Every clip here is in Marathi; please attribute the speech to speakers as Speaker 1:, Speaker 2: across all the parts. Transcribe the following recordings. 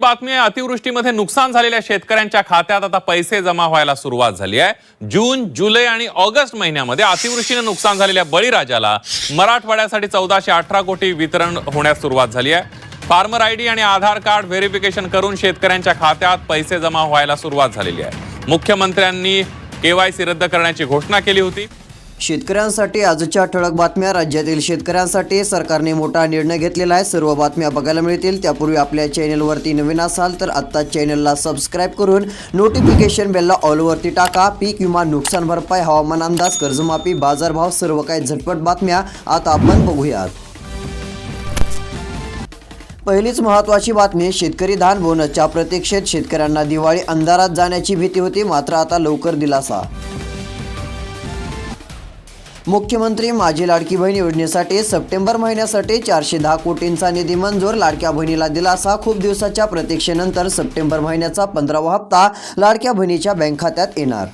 Speaker 1: बातमी आहे अतिवृष्टीमध्ये नुकसान झालेल्या शेतकऱ्यांच्या खात्यात आता पैसे जमा व्हायला सुरुवात झाली आहे. जून जुलै आणि ऑगस्ट महिन्यामध्ये अतिवृष्टीने नुकसान झालेल्या बळीराजाला मराठवाड्यासाठी चौदाशे अठरा कोटी वितरण होण्यास सुरुवात झाली आहे. फार्मर आयडी आणि आधार कार्ड व्हेरिफिकेशन करून शेतकऱ्यांच्या खात्यात पैसे जमा व्हायला सुरुवात झालेली आहे. मुख्यमंत्र्यांनी केवायसी रद्द करण्याची घोषणा केली होती.
Speaker 2: शेतकऱ्यांसाठी आजच्या ठळक बातम्या. राज्यातील शेतकऱ्यांसाठी सरकारने मोठा निर्णय घेतलेला आहे. सर्व बातम्या बघायला मिळतील. त्यापूर्वी आपल्या चॅनलवरती नवीन असाल तर आत्ता चॅनलला सबस्क्राईब करून नोटिफिकेशन बेलला ऑलवरती टाका. पीक विमा नुकसान भरपाई हवामान अंदाज कर्जमाफी बाजारभाव सर्व काही झटपट बातम्या आता आपण बघूयात. पहिलीच महत्त्वाची बातमी शेतकरी धान बोनसच्या प्रतीक्षेत शेतकऱ्यांना दिवाळी अंधारात जाण्याची भीती होती. मात्र आता लवकर दिलासा. मुख्यमंत्री माझी लाडकी बहीण योजनेसाठी सप्टेंबर महिन्यासाठी चारशे दहा कोटींचा निधी मंजूर. लाडक्या बहिणीला दिलासा. खूप दिवसाच्या प्रतीक्षेनंतर सप्टेंबर महिन्याचा पंधरावा हप्ता लाडक्या बहिणीच्या बँक खात्यात येणार.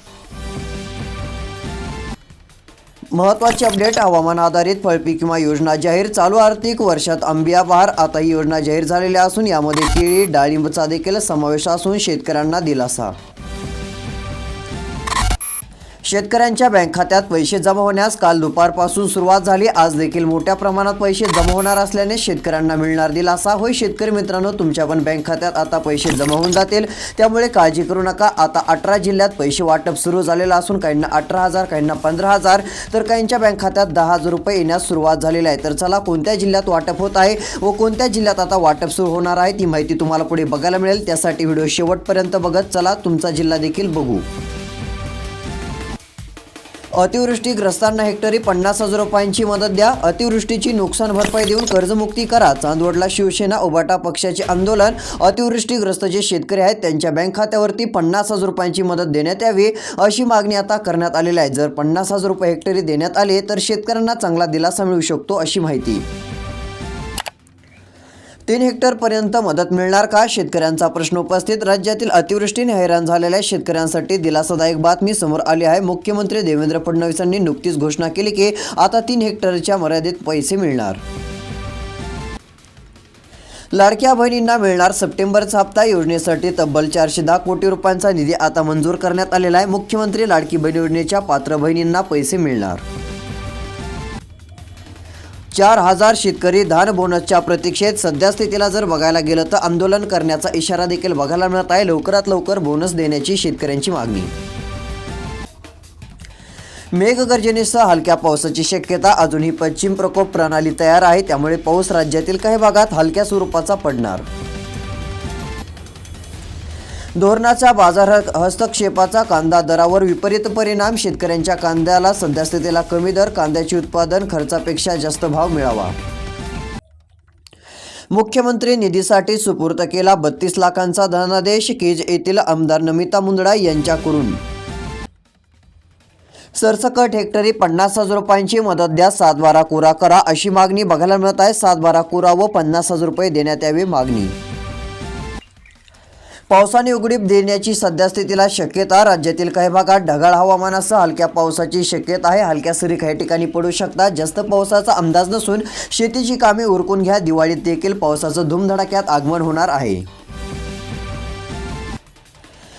Speaker 2: महत्वाची अपडेट हवामान आधारित फळपीक विमा योजना जाहीर चालू. आर्थिक वर्षात आंबिया बहार आता ही योजना जाहीर झालेली असून यामध्ये केळी डाळिंबचा देखील समावेश असून शेतकऱ्यांना दिलासा. शेतकऱ्यांच्या बँक खात्यात पैसे जमा होण्यास काल दुपारपासून सुरुवात झाली. आज देखील मोठ्या प्रमाणात पैसे जमा होणार असल्याने शेतकऱ्यांना मिळणार दिलासा. होय शेतकरी मित्रांनो तुमच्या पण बँक खात्यात आता पैसे जमा होऊन जातील. त्यामुळे काळजी करू नका. आता अठरा जिल्ह्यात पैसे वाटप सुरू झालेलं असून काहींना अठरा हजार काहींना पंधरा हजार तर काहींच्या बँक खात्यात दहा हजार रुपये येण्यास सुरुवात झालेली आहे. तर चला कोणत्या जिल्ह्यात वाटप होत आहे व कोणत्या जिल्ह्यात आता वाटप सुरू होणार आहे ती माहिती तुम्हाला पुढे बघायला मिळेल. त्यासाठी व्हिडिओ शेवटपर्यंत बघत चला तुमचा जिल्हा देखील बघू. अतिवृष्टीग्रस्तांना हेक्टरी पन्नास हजार रुपयांची मदत द्या. अतिवृष्टीची नुकसान भरपाई देऊन कर्जमुक्ती करा. चांदवडला शिवसेना उबाटा पक्षाचे आंदोलन. अतिवृष्टीग्रस्त जे शेतकरी आहेत. त्यांच्या बँक खात्यावरती पन्नास हजार रुपयांची मदत देण्यात यावी अशी मागणी आता करण्यात आलेली आहे. जर पन्नास हजार रुपये हेक्टरी देण्यात आले तर शेतकऱ्यांना चांगला दिलासा मिळू शकतो अशी माहिती. तीन हेक्टरपर्यंत मदत मिळणार का? शेतकऱ्यांचा प्रश्न उपस्थित. राज्यातील अतिवृष्टीने हैराण झालेल्या शेतकऱ्यांसाठी दिलासादायक बातमी समोर आली आहे. मुख्यमंत्री देवेंद्र फडणवीसांनी नुकतीच घोषणा केली की आता तीन हेक्टरच्या मर्यादित पैसे मिळणार. लाडक्या बहिणींना मिळणार सप्टेंबरचा हप्ता. योजनेसाठी तब्बल चारशे दहा कोटी रुपयांचा निधी आता मंजूर करण्यात आलेला आहे. मुख्यमंत्री लाडकी बहीण योजनेच्या पात्र बहिणींना पैसे मिळणार. चार हजार शेतकरी धान बोनसच्या प्रतीक्षेत सध्या स्थितीला जर बघायला गेलं तर आंदोलन करण्याचा इशारा देखील बघायला मिळत आहे. लवकरात लवकर बोनस देण्याची शेतकऱ्यांची मागणी. मेघगर्जनेसह हलक्या पावसाची शक्यता. अजूनही पश्चिम प्रकोप प्रणाली तयार आहे. त्यामुळे पाऊस राज्यातील काही भागात हलक्या स्वरूपाचा पडणार. धोरणाचा बाजार हस्तक्षेपाचा कांदा दरावर विपरीत परिणाम. शेतकऱ्यांच्या कांद्याला सध्यास्थितीला कमी दर कांद्याचे उत्पादन खर्चापेक्षा जास्त भाव मिळावा. मुख्यमंत्री निधीसाठी सुपूर्त केला बत्तीस लाखांचा धनादेश. केज येथील आमदार नमिता मुंदडा यांच्याकडून. सरसकट हेक्टरी पन्नास हजार रुपयांची मदत द्या सातबारा कोरा करा अशी मागणी बघायला मिळत आहे. सातबारा कोरा व पन्नास हजार रुपये देण्यात यावी मागणी. पावसाने उघडीप देण्याची सध्यास्थितीला शक्यता. राज्यातील काही भागात ढगाळ हवामानासह हलक्या पावसाची शक्यता आहे. हलक्या सरी काही ठिकाणी पडू शकतात. जास्त पावसाचा अंदाज नसून शेतीची कामे उरकून घ्या. दिवाळीत देखील पावसाचं धुमधडाक्यात आगमन होणार आहे.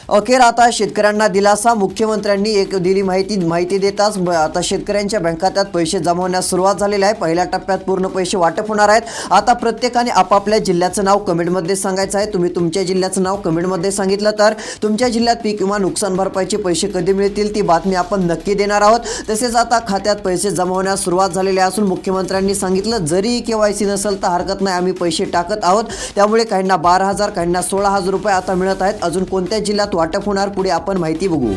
Speaker 2: अखेर आता शेतकऱ्यांना दिलासा. मुख्यमंत्र्यांनी एक दिली माहिती माहिती देताच आता शेतकऱ्यांच्या बँक खात्यात पैसे जमा होण्यास सुरुवात झालेली आहे. पहिल्या टप्प्यात पूर्ण पैसे वाटप होणार आहेत. आता प्रत्येकाने आपापल्या जिल्ह्याचं नाव कमेंटमध्ये सांगायचं आहे. तुम्ही तुमच्या जिल्ह्याचं नाव कमेंटमध्ये सांगितलं तर तुमच्या जिल्ह्यात पीक विमा नुकसान भरपाईचे पैसे कधी मिळतील ती बातमी आपण नक्की देणार आहोत. तसेच आता खात्यात पैसे जमा होण्यास सुरुवात झालेली आहे असून मुख्यमंत्र्यांनी सांगितलं जरी के वाय सी नसेल तर हरकत नाही आम्ही पैसे टाकत आहोत. त्यामुळे काहींना बारा हजार काहींना सोळा हजार रुपये आता मिळत आहेत. अजून कोणत्या जिल्ह्यात वाटप होणार पुढे आपण माहिती बघू.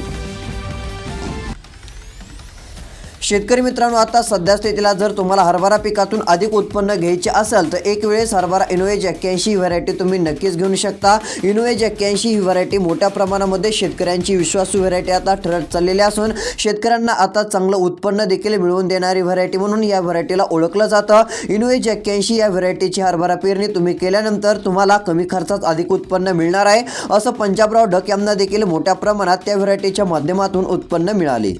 Speaker 2: शेतकरी मित्रांनो आता सध्या स्थितीला जर तुम्हाला हरभरा पिकातून अधिक उत्पन्न घ्यायचे असेल तर एक वेळेस हरभरा इनोवेज एक्क्याऐंशी ही व्हरायटी तुम्ही नक्कीच घेऊ शकता. इनोवेज एक्क्याऐंशी ही व्हरायटी मोठ्या प्रमाणामध्ये शेतकऱ्यांची विश्वासू व्हरायटी आता ठरत चाललेली असून शेतकऱ्यांना आता चांगलं उत्पन्न देखील मिळवून देणारी व्हरायटी म्हणून या व्हरायटीला ओळखलं जातं. इनोवेज एक्क्याऐंशी या व्हरायटीची हरभरा पेरणी तुम्ही केल्यानंतर तुम्हाला कमी खर्चात अधिक उत्पन्न मिळणार आहे. असं पंजाबराव ढक यांना देखील मोठ्या प्रमाणात त्या व्हरायटीच्या माध्यमातून उत्पन्न मिळाले.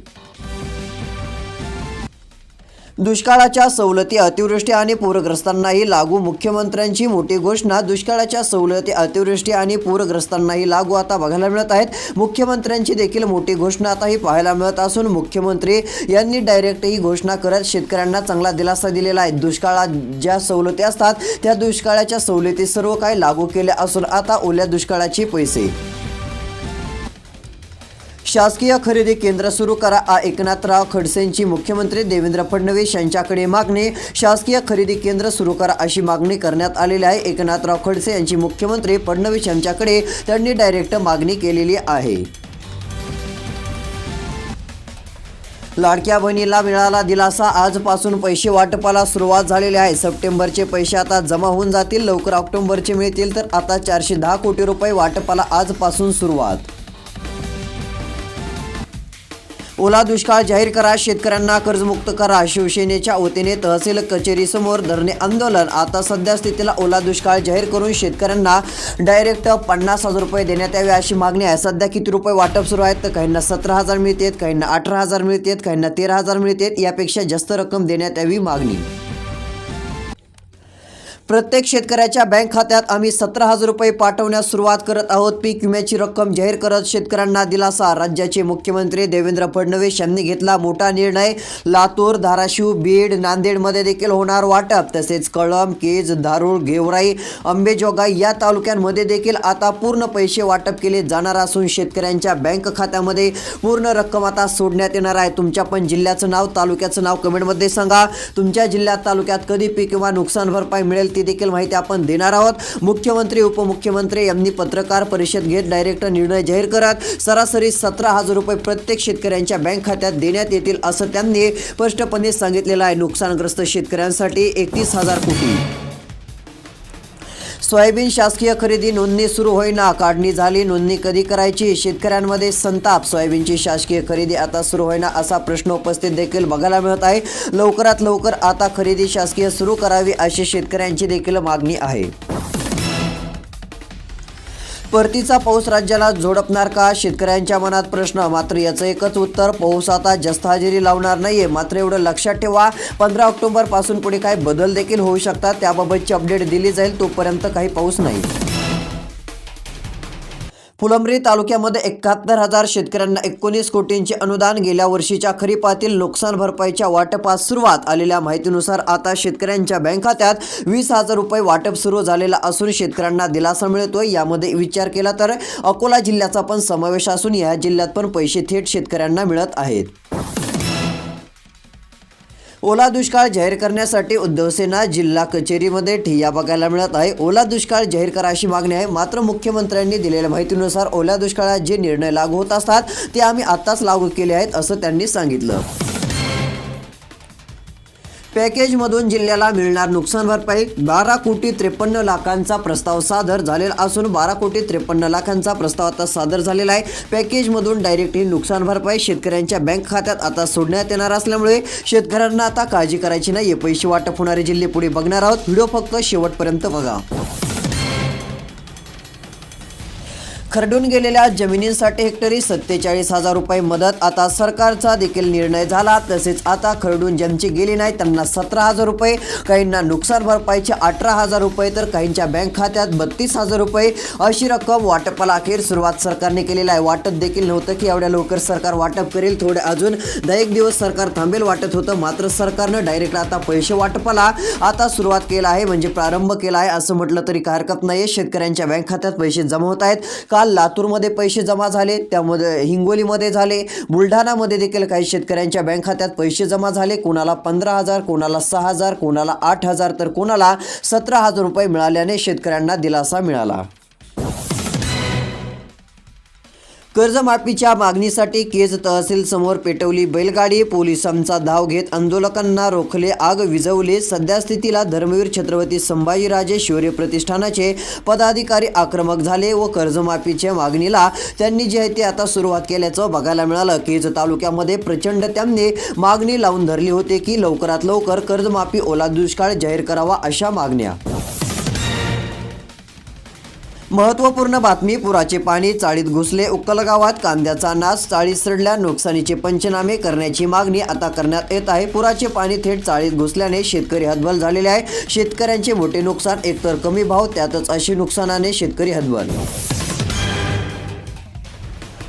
Speaker 2: दुष्काळाच्या सवलती अतिवृष्टी आणि पूरग्रस्तांनाही लागू. मुख्यमंत्र्यांची मोठी घोषणा दुष्काळाच्या सवलती अतिवृष्टी आणि पूरग्रस्तांनाही लागू आता बघायला मिळत आहेत. मुख्यमंत्र्यांची देखील मोठी घोषणा आता ही पाहायला मिळत असून मुख्यमंत्री यांनी डायरेक्ट ही घोषणा करत शेतकऱ्यांना चांगला दिलासा दिलेला आहे. दुष्काळात ज्या सवलती असतात त्या दुष्काळाच्या सवलती सर्व काही लागू केल्या असून आता ओल्या दुष्काळाचे पैसे. शासकीय खरेदी केंद्र सुरू करा. आ. एकनाथराव खडसेंची मुख्यमंत्री देवेंद्र फडणवीस यांच्याकडे मागणी. शासकीय खरेदी केंद्र सुरू करा अशी मागणी करण्यात आलेली आहे. एकनाथराव खडसे यांची मुख्यमंत्री फडणवीस यांच्याकडे त्यांनी डायरेक्ट मागणी केलेली आहे. लाडक्या बहिणीला मिळाला दिलासा. आजपासून पैसे वाटपाला सुरुवात झालेली आहे. सप्टेंबरचे पैसे आता जमा होऊन जातील. लवकर ऑक्टोबरचे मिळतील. तर आता चारशे दहा कोटी रुपये वाटपाला आजपासून सुरुवात. ओला दुष्काळ जाहीर करा शेतकऱ्यांना कर्जमुक्त करा. शिवसेनेच्या वतीने तहसील कचेरीसमोर धरणे आंदोलन. आता सध्या स्थितीला ओला दुष्काळ जाहीर करून शेतकऱ्यांना डायरेक्ट पन्नास हजार रुपये देण्यात यावे अशी मागणी आहे. सध्या किती रुपये वाटप सुरू आहेत? तर काहींना सतरा हजार मिळतात काहींना अठरा हजार मिळतात काहींना तेरा हजार मिळतात. यापेक्षा जास्त रक्कम देण्यात यावी मागणी. प्रत्येक शेतकऱ्याच्या बँक खात्यात आम्ही सतरा हजार रुपये पाठवण्यास सुरुवात करत आहोत. पीक विम्याची रक्कम जाहीर करत शेतकऱ्यांना दिलासा. राज्याचे मुख्यमंत्री देवेंद्र फडणवीस यांनी घेतला मोठा निर्णय. लातूर धाराशिव बीड नांदेडमध्ये देखील होणार वाटप. तसेच कळम केज धारूळ गेवराई अंबेजोगाई या तालुक्यांमध्ये देखील आता पूर्ण पैसे वाटप केले जाणार असून शेतकऱ्यांच्या बँक खात्यामध्ये पूर्ण रक्कम आता सोडण्यात येणार आहे. तुमच्या पण जिल्ह्याचं नाव तालुक्याचं नाव कमेंटमध्ये सांगा. तुमच्या जिल्ह्यात तालुक्यात कधी पीक किंवा नुकसान भरपाई मिळेल ती देखील माहिती आपण देणार आहोत. मुख्यमंत्री उपमुख्यमंत्री यांनी पत्रकार परिषद घेत डायरेक्ट निर्णय जाहीर करत सरासरी सतरा हजार रुपये प्रत्येक शेतकऱ्यांच्या बँक खात्यात देण्यात येतील असं त्यांनी स्पष्टपणे सांगितलेलं आहे. नुकसानग्रस्त शेतकऱ्यांसाठी एकतीस हजार कोटी. सोयाबीन शासकीय खरेदी नोंदणी सुरू होईना काढणी झाली नोंदणी कधी करायची? शेतकऱ्यांमध्ये संताप सोयाबीनची शासकीय खरेदी आता सुरू होईना असा प्रश्न उपस्थित देखील बघायला मिळत आहे. लवकरात लवकर आता खरेदी शासकीय सुरू करावी अशी शेतकऱ्यांची देखील मागणी आहे. परतीचा पाऊस राज्याला झोडपणार का? शेतकऱ्यांच्या मनात प्रश्न. मात्र याचं एकच उत्तर पाऊस आता जास्त हजेरी लावणार नाहीये. मात्र एवढं लक्षात ठेवा पंधरा ऑक्टोबरपासून पुढे काही बदल देखील होऊ शकतात. त्याबाबतची अपडेट दिली जाईल तोपर्यंत काही पाऊस नाही. फुलंब्री तालुक्यामध्ये एकाहत्तर हजार शेतकऱ्यांना एकोणीस कोटींचे अनुदान गेल्या वर्षीच्या खरीपातील नुकसान भरपाईच्या वाटपास सुरुवात. आलेल्या माहितीनुसार आता शेतकऱ्यांच्या बँक खात्यात वीस हजार रुपये वाटप सुरू झालेला असून शेतकऱ्यांना दिलासा मिळतोय. यामध्ये विचार केला तर अकोला जिल्ह्याचा पण समावेश असून या जिल्ह्यात पण पैसे थेट शेतकऱ्यांना मिळत आहेत. ओला दुष्काळ जाहीर करण्यासाठी उद्धव सेना जिल्हा कचेरीमध्ये ठिय्या बघायला मिळत आहे. ओला दुष्काळ जाहीर करा अशी मागणी आहे. मात्र मुख्यमंत्र्यांनी दिलेल्या माहितीनुसार ओला दुष्काळात जे निर्णय लागू होत असतात ते आम्ही आत्ताच लागू केले आहेत असं त्यांनी सांगितलं. पॅकेजमधून जिल्ह्याला मिळणार नुकसान भरपाई बारा कोटी त्रेपन्न लाखांचा प्रस्ताव सादर झालेला असून बारा कोटी त्रेपन्न लाखांचा प्रस्ताव आता सादर झालेला आहे. पॅकेजमधून डायरेक्ट ही नुकसान भरपाई शेतकऱ्यांच्या बँक खात्यात आता सोडण्यात येणार असल्यामुळे शेतकऱ्यांना आता काळजी करायची नाही. पैसे वाटप होणारे जिल्हे पुढे बघणार आहोत. व्हिडिओ फक्त शेवटपर्यंत बघा. खरडून गेलेल्या जमिनींसाठी हेक्टरी सत्तेचाळीस हजार रुपये मदत. आता सरकारचा देखील निर्णय झाला. तसेच आता खरडून ज्यांची गेली नाही त्यांना सतरा हजार रुपये काहींना नुकसान भरपाईचे अठरा हजार रुपये तर काहींच्या बँक खात्यात बत्तीस हजार रुपये. अशी रक्कम वाटपाला अखेर सुरुवात सरकारने केलेली आहे. वाटत देखील नव्हतं की एवढ्या लवकर सरकार वाटप करेल. थोडे अजून दहा एक दिवस सरकार थांबेल वाटत होतं. मात्र सरकारनं डायरेक्ट आता पैसे वाटपाला आता सुरुवात केला आहे म्हणजे प्रारंभ केला आहे असं म्हटलं तरी काय हरकत नाही शेतकऱ्यांच्या बँक खात्यात पैसे जमा होत आहेत. का काल लातूरमध्ये पैसे जमा झाले त्यामध्ये हिंगोलीमध्ये झाले बुलढाणामध्ये देखील काही शेतकऱ्यांच्या बँक खात्यात पैसे जमा झाले. कोणाला पंधरा हजार कोणाला सहा हजार कोणाला आठ हजार तर कोणाला सतरा हजार रुपये मिळाल्याने शेतकऱ्यांना दिलासा मिळाला. कर्जमाफीच्या मागणीसाठी केज तहसील समोर पेटवली बैलगाडी पोलिसांचा धाव घेत आंदोलकांना रोखले आग विझवले. सध्या स्थितीला धर्मवीर छत्रपती संभाजीराजे शौर्य प्रतिष्ठानाचे पदाधिकारी आक्रमक झाले व कर्जमाफीच्या मागणीला त्यांनी जे आहे ते आता सुरुवात केल्याचं बघायला मिळालं. केज तालुक्यामध्ये प्रचंड त्यांनी मागणी लावून धरली होती की लवकरात लवकर कर्जमाफी ओला दुष्काळ जाहीर करावा अशा मागण्या महत्त्वपूर्ण बातमी पुराचे पाणी चाळीत घुसले उक्कल गावात कांद्याचा नाश चाळीत सडल्या नुकसानीचे पंचनामे करण्याची मागणी आता करण्यात येत आहे. पुराचे पाणी थेट चाळीत घुसल्याने शेतकरी हतबल झालेले आहे. शेतकऱ्यांचे मोठे नुकसान एकतर कमी भाव त्यातच अशी नुकसानाने शेतकरी हतबल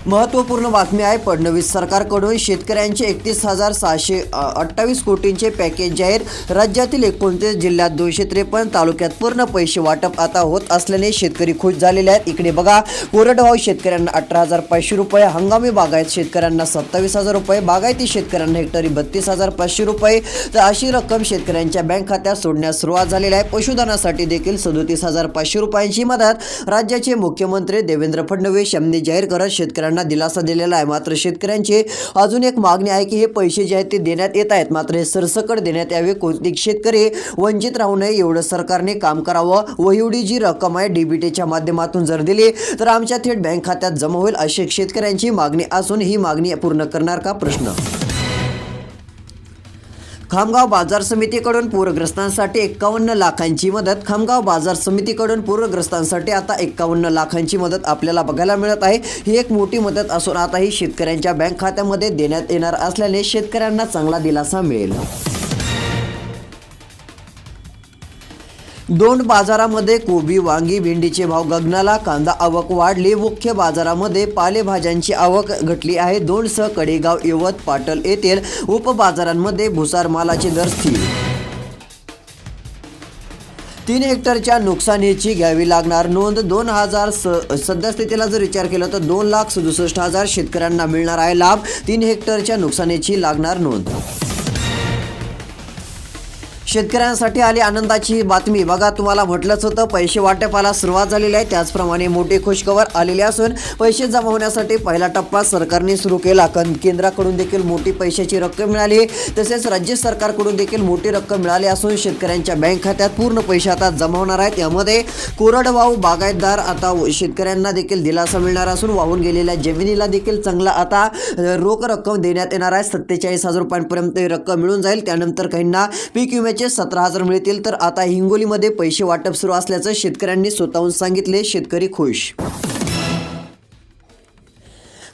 Speaker 2: महत्त्वपूर्ण बातमी आहे फडणवीस सरकारकडून शेतकऱ्यांचे एकतीस हजार सहाशे अठ्ठावीस कोटींचे पॅकेज जाहीर. राज्यातील एकोणतीस जिल्ह्यात दोनशे त्रेपन्न तालुक्यात पूर्ण पैसे वाटप आता होत असल्याने शेतकरी खुश झालेले आहेत. इकडे बघा कोरडवाहू शेतकऱ्यांना अठरा हजार पाचशे रुपये हंगामी बागायत शेतकऱ्यांना सत्तावीस हजार रुपये बागायती शेतकऱ्यांना हेक्टरी बत्तीस हजार पाचशे रुपये. तर अशी रक्कम शेतकऱ्यांच्या बँक खात्यात सोडण्यास सुरुवात झालेली आहे. पशुधनासाठी देखील सदोतीस हजार पाचशे रुपयांची मदत. राज्याचे मुख्यमंत्री देवेंद्र फडणवीस यांनी जाहीर करत शेतकऱ्यांना दिलासा दिलेला आहे. मात्र शेतकऱ्यांची अजून एक मागणी आहे की हे पैसे जे आहेत ते देण्यात येत आहेत. मात्र हे सरसकट देण्यात यावे. कोणते शेतकरी वंचित राहू नये. एवढं सरकारने काम करावं. व एवढी जी रक्कम आहे डीबीटीच्या माध्यमातून जर दिली तर आमच्या थेट बँक खात्यात जमा होईल अशी शेतकऱ्यांची मागणी असून ही मागणी पूर्ण करणार का? प्रश्न. खामगाव बाजार समितीकडून पूरग्रस्तांसाठी एक्कावन्न लाखांची मदत. खामगाव बाजार समितीकडून पूरग्रस्तांसाठी आता एक्कावन्न लाखांची मदत आपल्याला बघायला मिळत आहे. ही एक मोठी मदत असून आता ही शेतकऱ्यांच्या बँक खात्यामध्ये देण्यात येणार असल्याने शेतकऱ्यांना चांगला दिलासा मिळेल. दोन बाजारामध्ये कोबी वांगी भेंडीचे भाव गगनाला कांदा आवक वाढली मुख्य बाजारामध्ये पालेभाज्यांची आवक घटली आहे. दोनसह कडेगाव यवत पाटल येथील उपबाजारांमध्ये भुसार मालाचे दर स्थिर. तीन हेक्टरच्या नुकसानीची घ्यावी लागणार नोंद. दोन हजार स सद्यस्थितीला जर विचार केला तर दोन लाख सदुसष्ट हजार शेतकऱ्यांना मिळणार आहे लाभ. तीन हेक्टरच्या नुकसानीची लागणार नोंद. शेतकऱ्यांसाठी आली आनंदाची बातमी. बघा तुम्हाला म्हटलंच होतं पैसे वाटपाला सुरुवात झालेली आहे. त्याचप्रमाणे मोठी खुशखबर आलेली असून पैसे जमा होण्यासाठी पहिला टप्पा सरकारने सुरू केला. कन केंद्राकडून देखील मोठी पैशाची रक्कम मिळाली. तसेच राज्य सरकारकडून देखील मोठी रक्कम मिळाली असून शेतकऱ्यांच्या बँक खात्यात पूर्ण पैसे आता जमा होणार आहेत. यामध्ये कोरडवाहू बागायतदार आता शेतकऱ्यांना देखील दिलासा मिळणार असून वाहून गेलेल्या जमिनीला देखील चांगला आता रोख रक्कम देण्यात येणार आहे. सत्तेचाळीस हजार रुपयांपर्यंत ही रक्कम मिळून जाईल. त्यानंतर काहींना पीक विम्याचे म्हणजे सतरा हजार मिळतील तर आता हिंगोलीमध्ये पैसे वाटप सुरू असल्याचं शेतकऱ्यांनी स्वतःहून सांगितले. शेतकरी खुश.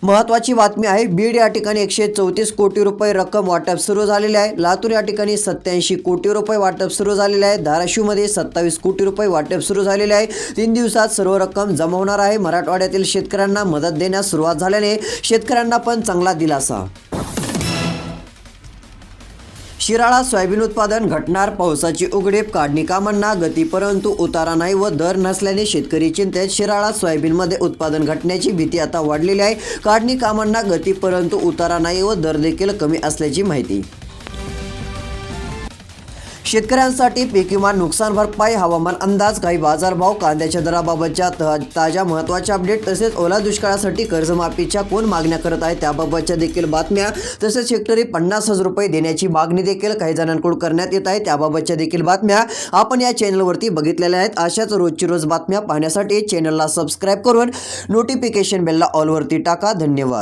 Speaker 2: महत्वाची बातमी आहे बीड या ठिकाणी एकशे चौतीस कोटी रुपये रक्कम वाटप सुरू झालेले आहे. लातूर या ठिकाणी सत्याऐंशी कोटी रुपये वाटप सुरू झालेले आहे. धाराशिवमध्ये सत्तावीस कोटी रुपये वाटप सुरू झालेले आहे. तीन दिवसात सर्व रक्कम जमा होणार आहे. मराठवाड्यातील शेतकऱ्यांना मदत देण्यास सुरुवात झाल्याने शेतकऱ्यांना पण चांगला दिलासा. शिराळा सोयाबीन उत्पादन घटणार पावसाची उघडीप काढणी कामांना गती परंतु उतारा नाही व दर नसल्याने शेतकरी चिंतेत. शिराळा सोयाबीनमध्ये उत्पादन घटण्याची भीती आता वाढलेली आहे. काढणी कामांना गती परंतु उतारा नाही व दर देखील कमी असल्याची माहिती शेतकऱ्यांसाठी पीक विमा नुकसान भरपाई हवामान अंदाज काही बाजारभाव कांद्याच्या दराबाबतच्या त- ताज्या महत्त्वाच्या अपडेट तसेच ओला दुष्काळासाठी कर्जमाफीच्या कोण मागण्या करत आहे त्याबाबतच्या देखील बातम्या तसेच हेक्टरी पन्नास हजार रुपये देण्याची मागणी देखील काही जणांकडून करण्यात येत आहे त्याबाबतच्या देखील बातम्या आपण या चॅनलवरती बघितलेल्या आहेत. अशाच रोजची रोज बातम्या पाहण्यासाठी चॅनलला सबस्क्राईब करून नोटिफिकेशन बेलला ऑलवरती टाका. धन्यवाद.